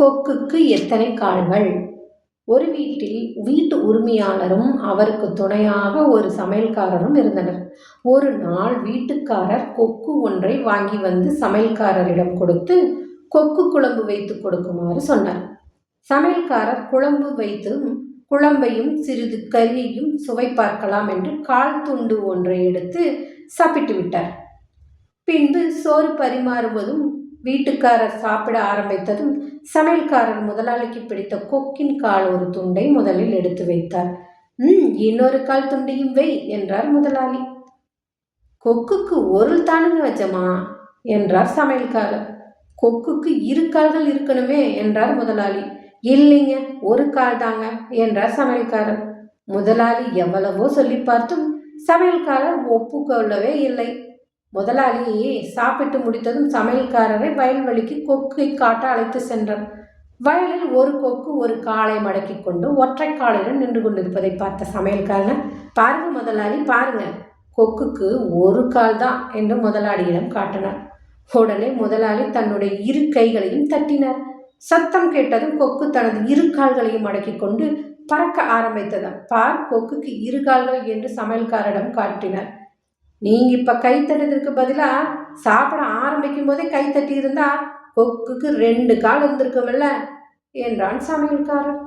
கொக்குக்கு எத்தனை கால்கள்? ஒரு வீட்டில் வீட்டு உரிமையாளரும் அவருக்கு துணையாக ஒரு சமையல்காரரும் இருந்தனர். ஒரு நாள் வீட்டுக்காரர் கொக்கு ஒன்றை வாங்கி வந்து சமையல்காரரிடம் கொடுத்து கொக்கு குழம்பு வைத்து கொடுக்குமாறு சொன்னார். சமையல்காரர் குழம்பு வைத்து குழம்பையும் சிறிது கறியையும் சுவை பார்க்கலாம் என்று கால் துண்டு ஒன்றை எடுத்து சாப்பிட்டு விட்டார். பின்பு சோறு பரிமாறுவதும் வீட்டுக்காரர் சாப்பிட ஆரம்பித்ததும் சமையல்காரர் முதலாளிக்கு பிடித்த கொக்கின் கால் ஒரு துண்டை முதலில் எடுத்து வைத்தார். ம் இன்னொரு கால் துண்டையும் வை என்றார் முதலாளி. கொக்குக்கு ஒரு தானுங்க வச்சமா என்றார் சமையல்காரர். கொக்குக்கு இரு கால்கள் இருக்கணுமே என்றார் முதலாளி. இல்லைங்க ஒரு கால் தாங்க என்றார் சமையல்காரர். முதலாளி எவ்வளவோ சொல்லி பார்த்தும் சமையல்காரர் ஒப்புக்கொள்ளவே இல்லை. முதலாளி சாப்பிட்டு முடித்ததும் சமையல்காரரை வயல்வெளிக்கு கொக்கை காட்ட அழைத்து சென்றார் வயலில் ஒரு கொக்கு ஒரு காலை மடக்கி கொண்டு ஒற்றை காலுடன் நின்று கொண்டிருப்பதை பார்த்த சமையல்காரன் பாருங்க முதலாளி பாருங்க கொக்குக்கு ஒரு கால் தான் என்று முதலாளியிடம் காட்டினார் உடனே முதலாளி தன்னுடைய இரு கைகளையும் தட்டினார். சத்தம் கேட்டதும் கொக்கு தனது இரு கால்களையும் மடக்கி கொண்டு பறக்க ஆரம்பித்ததாம். பார் கொக்குக்கு இரு கால்கள் என்று சமையல்காரிடம் காட்டினார். நீங்கள் இப்போ கை தட்டுறதுக்கு பதிலாக சாப்பிட ஆரம்பிக்கும் போதே கை தட்டி இருந்தா கொக்குக்கு ரெண்டு கால் இருந்திருக்குமில்ல என்றான் சமையல்காரன்.